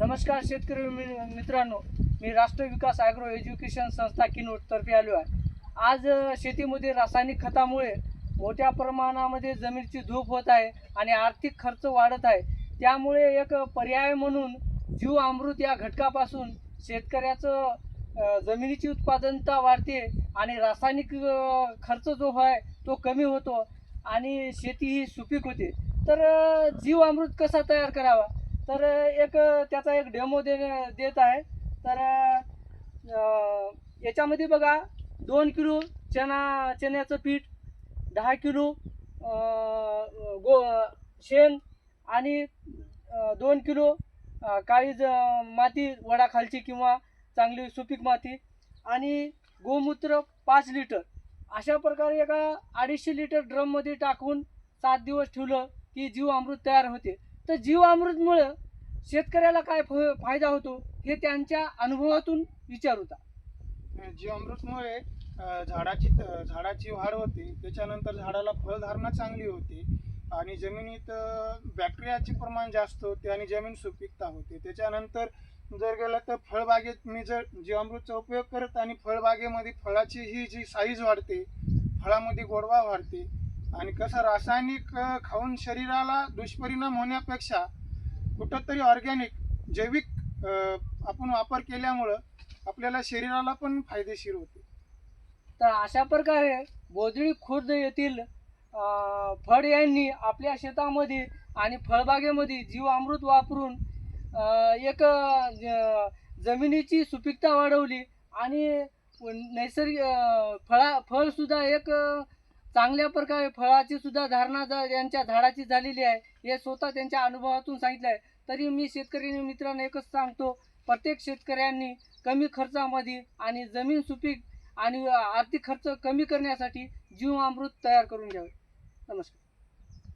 नमस्कार शेतकरी मि- मित्रांनो मी राष्ट्र विकास ॲग्रो एज्युकेशन संस्था किनोटतर्फे आलो आहे. आज शेतीमध्ये रासायनिक खतामुळे मोठ्या प्रमाणामध्ये जमिनीची धूप होत आहे आणि आर्थिक खर्च वाढत आहे. त्यामुळे एक पर्याय म्हणून जीव अमृत या घटकापासून शेतकऱ्याचं जमिनीची उत्पादनता वाढते आणि रासायनिक खर्च जो आहे तो कमी होतो आणि शेती ही सुपीक होते. तर जीव अमृत कसा तयार करावा? तर एक त्याचा एक डेमो दे देत आहे. तर याच्यामध्ये बघा दोन किलो चना चण्याचं पीठ दहा किलो गो शेण आणि दोन किलो काळी ज माती वडाखालची किंवा चांगली सुपीक माती आणि गोमूत्र पाच लिटर. अशा प्रकारे एका अडीचशे लिटर ड्रममध्ये टाकून सात दिवस ठेवलं की जीव अमृत तयार होते. तर जीव अमृतमुळं शेतकऱ्याला काय फ फायदा होतो हे त्यांच्या अनुभवातून विचार होता. जीवामृतमुळे झाडाची झाडाची वाढ होते. त्याच्यानंतर झाडाला फळधारणा चांगली होते आणि जमिनीत बॅक्टेरियाचे प्रमाण जास्त होते आणि जमीन सुपीकता होते. त्याच्यानंतर जर गेलं तर फळबागेत मी जर जीवामृतचा उपयोग करत आणि फळबागेमध्ये फळाची ही जी साईज वाढते फळामध्ये गोडवा वाढते आणि कसं रासायनिक खाऊन शरीराला दुष्परिणाम होण्यापेक्षा कुठंतरी ऑर्गॅनिक जैविक आपण वापर केल्यामुळं आपल्याला शरीराला पण फायदेशीर होते. तर अशा प्रकारे बोजळी खुर्द येथील फळ फड यांनी आपल्या शेतामध्ये आणि फळबागेमध्ये जीवामृत वापरून एक ज- जमिनीची सुपीकता वाढवली आणि नैसर्गिक फळा फळसुद्धा एक चांगल्या प्रकारे फळाची सुद्धा धारणा जा यांच्या झाडाची झालेली आहे. हे स्वतः त्यांच्या अनुभवातून सांगितलं आहे तरी मी शेतकरी मित्रांनो एकच सांगतो. प्रत्येक शेतकऱ्यांनी कमी खर्चामध्ये आणि जमीन सुपीक आणि आर्थिक खर्च कमी करण्यासाठी जीव अमृत तयार करून घ्यावे. नमस्कार.